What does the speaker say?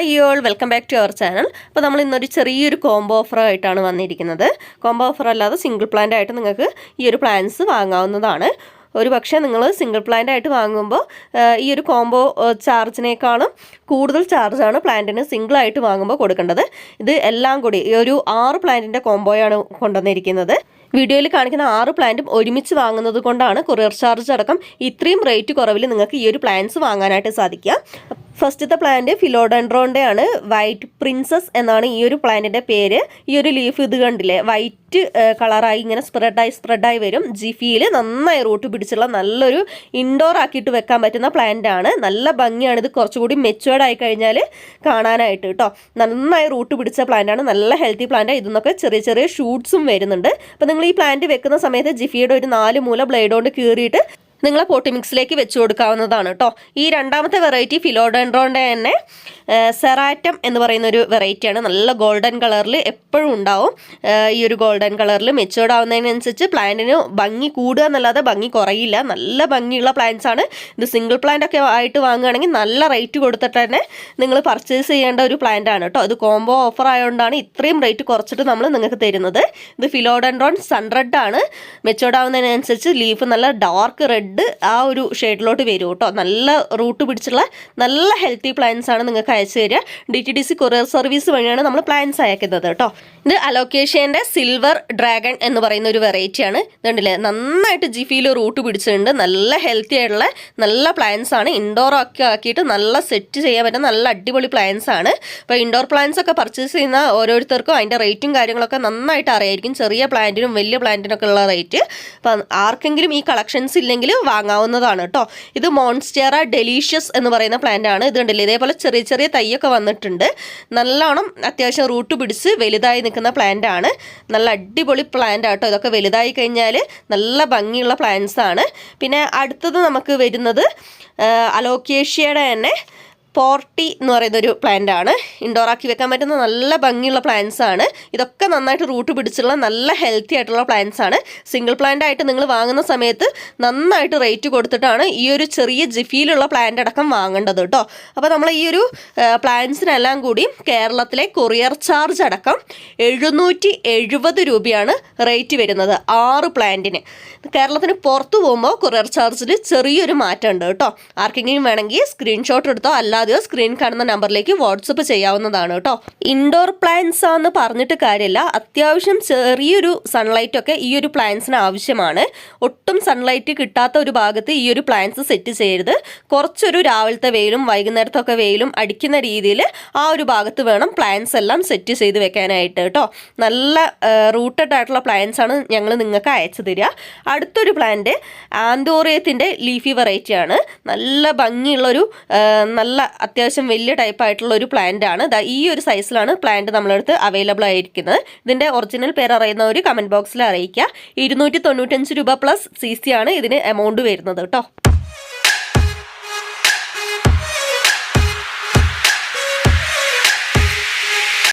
Hi y'all welcome back to our channel അപ്പോൾ നമ്മൾ ഇന്നൊരു ചെറിയൊരു കോംബോ ഓഫർ ആയിട്ടാണ് വന്നിരിക്കുന്നത്. കോംബോ ഓഫർ അല്ലാതെ സിംഗിൾ പ്ലാന്റ് ആയിട്ട് നിങ്ങൾക്ക് ഈ ഒരു പ്ലാൻസ് വാങ്ങാവുന്നതാണ്. ഒരു പക്ഷേ നിങ്ങൾ സിംഗിൾ പ്ലാന്റ് ആയിട്ട് വാങ്ങുമ്പോൾ ഈ ഒരു കോംബോ ചാർജിനേക്കാളും കൂടുതൽ ചാർജാണ് പ്ലാന്റിന് സിംഗിളായിട്ട് വാങ്ങുമ്പോൾ കൊടുക്കേണ്ടത്. ഇത് എല്ലാം കൂടി ഈ ഒരു ആറ് പ്ലാന്റിന്റെ കോംബോയാണ് കൊണ്ടുവന്നിരിക്കുന്നത്. വീഡിയോയിൽ കാണിക്കുന്ന ആറ് പ്ലാന്റും ഒരുമിച്ച് വാങ്ങുന്നത് കൊണ്ടാണ് കൊറിയർ ചാർജ് അടക്കം ഇത്രയും റേറ്റ് കുറവിൽ നിങ്ങൾക്ക് ഈ ഒരു പ്ലാന്റ്സ് വാങ്ങാനായിട്ട് സാധിക്കുക. ഫസ്റ്റത്തെ പ്ലാന്റ് ഫിലോഡൻഡ്രോന്റെ ആണ് വൈറ്റ് പ്രിൻസസ് എന്നാണ് ഈ ഒരു പ്ലാന്റിന്റെ പേര്. ഈ ഒരു ലീഫ് ഇത് കണ്ടില്ലേ? വൈറ്റ് കളറായി ഇങ്ങനെ സ്പ്രെഡായി സ്പ്രെഡായി വരും. ജിഫിയിൽ നന്നായി റൂട്ട് പിടിച്ചുള്ള നല്ലൊരു ഇൻഡോർ ആക്കിയിട്ട് വെക്കാൻ പറ്റുന്ന പ്ലാന്റ് ആണ് നല്ല ഭംഗിയാണ് ഇത് കുറച്ചുകൂടി മെച്ചുവേർഡ് ആയി കഴിഞ്ഞാൽ കാണാനായിട്ട് കേട്ടോ നന്നായി റൂട്ട് പിടിച്ച പ്ലാന്റ് ആണ് നല്ല ഹെൽത്തി പ്ലാന്റ്. ഇതിന്നൊക്കെ ചെറിയ ചെറിയ ഷൂട്ട്സും വരുന്നുണ്ട്. അപ്പോൾ നിങ്ങൾ ഈ പ്ലാന്റ് വെക്കുന്ന സമയത്ത് ജിഫിയുടെ ഒരു നാല് മൂല ബ്ലേഡ് കൊണ്ട് കീറിയിട്ട് നിങ്ങളെ പോട്ടി മിക്സിലേക്ക് വെച്ച് കൊടുക്കാവുന്നതാണ് കേട്ടോ ഈ രണ്ടാമത്തെ വെറൈറ്റി ഫിലോഡൻഡ്രോന്റെ തന്നെ സെറാറ്റം എന്ന് പറയുന്ന ഒരു വെറൈറ്റിയാണ് നല്ല ഗോൾഡൻ കളറിൽ എപ്പോഴും ഉണ്ടാവും. ഈ ഒരു ഗോൾഡൻ കളറിൽ മെച്ചുവേർഡ് ആവുന്നതിനനുസരിച്ച് പ്ലാന്റിന് ഭംഗി കൂടുക എന്നല്ലാതെ ഭംഗി കുറയില്ല. നല്ല ഭംഗിയുള്ള പ്ലാന്റ്സ് ആണ്. ഇത് സിംഗിൾ പ്ലാന്റ് ഒക്കെ ആയിട്ട് വാങ്ങുകയാണെങ്കിൽ നല്ല റേറ്റ് കൊടുത്തിട്ട് തന്നെ നിങ്ങൾ പർച്ചേസ് ചെയ്യേണ്ട ഒരു പ്ലാന്റ് ആണ് കേട്ടോ ഇത് കോംബോ ഓഫർ ആയതുകൊണ്ടാണ് ഇത്രയും റേറ്റ് കുറച്ചിട്ട് നമ്മൾ നിങ്ങൾക്ക് തരുന്നത്. ഇത് ഫിലോഡൻഡ്രോൺ സൺറെഡ് ആണ്. മെച്ചുവേർഡ് ആവുന്നതിനനുസരിച്ച് ലീഫ് നല്ല ഡാർക്ക് റെഡ് ആ ഒരു ഷെയ്ഡിലോട്ട് വരും കേട്ടോ. നല്ല റൂട്ട് പിടിച്ചുള്ള നല്ല ഹെൽത്തി പ്ലാൻസ് ആണ് നിങ്ങൾക്ക് അയച്ചു തരിക. D T D C courier service വഴിയാണ് നമ്മൾ പ്ലാൻസ് അയക്കുന്നത് കേട്ടോ. ഇത് അലോക്കേഷ്യന്റെ സിൽവർ ഡ്രാഗൺ എന്ന് പറയുന്ന ഒരു വെറൈറ്റിയാണ് ഇതുണ്ടല്ലേ? നന്നായിട്ട് ജിഫിയിൽ റൂട്ട് പിടിച്ചിട്ടുണ്ട്. നല്ല ഹെൽത്തി ആയിട്ടുള്ള നല്ല പ്ലാൻസ് ആണ്. ഇൻഡോർ ഒക്കെ ആക്കിയിട്ട് നല്ല സെറ്റ് ചെയ്യാൻ പറ്റുന്ന നല്ല അടിപൊളി പ്ലാൻസ് ആണ്. അപ്പോൾ ഇൻഡോർ പ്ലാൻസ് ഒക്കെ പർച്ചേസ് ചെയ്യുന്ന ഓരോരുത്തർക്കും അതിന്റെ റേറ്റും കാര്യങ്ങളൊക്കെ നന്നായിട്ട് അറിയായിരിക്കും. ചെറിയ പ്ലാന്റിനും വലിയ പ്ലാന്റിനൊക്കെ ഉള്ള റേറ്റ് അപ്പം ആർക്കെങ്കിലും ഈ കളക്ഷൻസ് ഇല്ലെങ്കിൽ വാങ്ങാവുന്നതാണ് കേട്ടോ. ഇത് മോൺസ്റ്റേറ ഡെലീഷ്യസ് എന്ന് പറയുന്ന പ്ലാന്റ് ആണ്. ഇത് കണ്ടില്ലേ? ഇതേപോലെ ചെറിയ ചെറിയ തൈയൊക്കെ വന്നിട്ടുണ്ട്. നല്ലോണം അത്യാവശ്യം റൂട്ട് പിടിച്ച് വലുതായി നിൽക്കുന്ന പ്ലാന്റ് ആണ്. നല്ല അടിപൊളി പ്ലാന്റ് ആട്ടോ. ഇതൊക്കെ വലുതായി കഴിഞ്ഞാൽ നല്ല ഭംഗിയുള്ള പ്ലാന്റ്സ് ആണ്. പിന്നെ അടുത്തത് നമുക്ക് വരുന്നത് അലോക്കേഷ്യയുടെ തന്നെ പോർട്ടി എന്ന് പറയുന്ന ഒരു പ്ലാന്റ് ആണ് ഇൻഡോർ ആക്കി വെക്കാൻ പറ്റുന്ന നല്ല ഭംഗിയുള്ള പ്ലാന്റ്സ് ആണ്. ഇതൊക്കെ നന്നായിട്ട് റൂട്ട് പിടിച്ചുള്ള നല്ല ഹെൽത്തി ആയിട്ടുള്ള പ്ലാന്റ്സ് ആണ്. സിംഗിൾ പ്ലാന്റ് ആയിട്ട് നിങ്ങൾ വാങ്ങുന്ന സമയത്ത് നന്നായിട്ട് റേറ്റ് കൊടുത്തിട്ടാണ് ഈ ഒരു ചെറിയ ജിഫിയിലുള്ള പ്ലാന്റ് അടക്കം വാങ്ങേണ്ടത് കേട്ടോ. അപ്പോൾ നമ്മൾ ഈ ഒരു പ്ലാന്റ്സിനെല്ലാം കൂടി കേരളത്തിലെ കൊറിയർ ചാർജ് അടക്കം എഴുന്നൂറ്റി എഴുപത് രൂപയാണ് റേറ്റ് വരുന്നത് ആറ് പ്ലാന്റിന്. കേരളത്തിന് പുറത്ത് പോകുമ്പോൾ കൊറിയർ ചാർജിൽ ചെറിയൊരു മാറ്റമുണ്ട് കേട്ടോ. ആർക്കെങ്കിലും വേണമെങ്കിൽ സ്ക്രീൻഷോട്ട് എടുത്തോ അല്ലാതെയോ സ്ക്രീൻ കാണുന്ന നമ്പറിലേക്ക് വാട്സപ്പ് ചെയ്യാവുന്നതാണ് കേട്ടോ. ഇൻഡോർ പ്ലാന്റ്സ് ആണെന്ന് പറഞ്ഞിട്ട് കാര്യമില്ല അത്യാവശ്യം ചെറിയൊരു സൺലൈറ്റ് ഒക്കെ ഈ ഒരു പ്ലാന്റ്സിന് ആവശ്യമാണ്. ഒട്ടും സൺലൈറ്റ് കിട്ടാത്ത ഒരു ഭാഗത്ത് ഈ ഒരു പ്ലാന്റ്സ് സെറ്റ് ചെയ്യരുത്. കുറച്ചൊരു രാവിലത്തെ വെയിലും വൈകുന്നേരത്തൊക്കെ വെയിലും അടിക്കുന്ന രീതിയിൽ ആ ഒരു ഭാഗത്ത് വേണം പ്ലാന്റ്സ് എല്ലാം സെറ്റ് ചെയ്ത് വെക്കാനായിട്ട് കേട്ടോ. നല്ല റൂട്ടഡ് ആയിട്ടുള്ള പ്ലാന്റ്സ് ആണ് ഞങ്ങൾ നിങ്ങൾക്ക് അയച്ചു തരിക. അടുത്തൊരു പ്ലാന്റ് ആന്തോറിയത്തിന്റെ ലീഫി വെറൈറ്റിയാണ് നല്ല ഭംഗിയുള്ളൊരു നല്ല അത്യാവശ്യം വലിയ ടൈപ്പ് ആയിട്ടുള്ള ഒരു പ്ലാന്റ് ആണ്. ഈ ഒരു സൈസിലാണ് പ്ലാന്റ് നമ്മളടുത്ത് അവൈലബിൾ ആയിരിക്കുന്നത്. ഇതിന്റെ ഒറിജിനൽ പേര് അറിയുന്നവർ കമന്റ് ബോക്സിൽ അറിയിക്കുക. ഇരുന്നൂറ്റി രൂപ പ്ലസ് സി ആണ് ഇതിന് എമൗണ്ട് വരുന്നത് കേട്ടോ.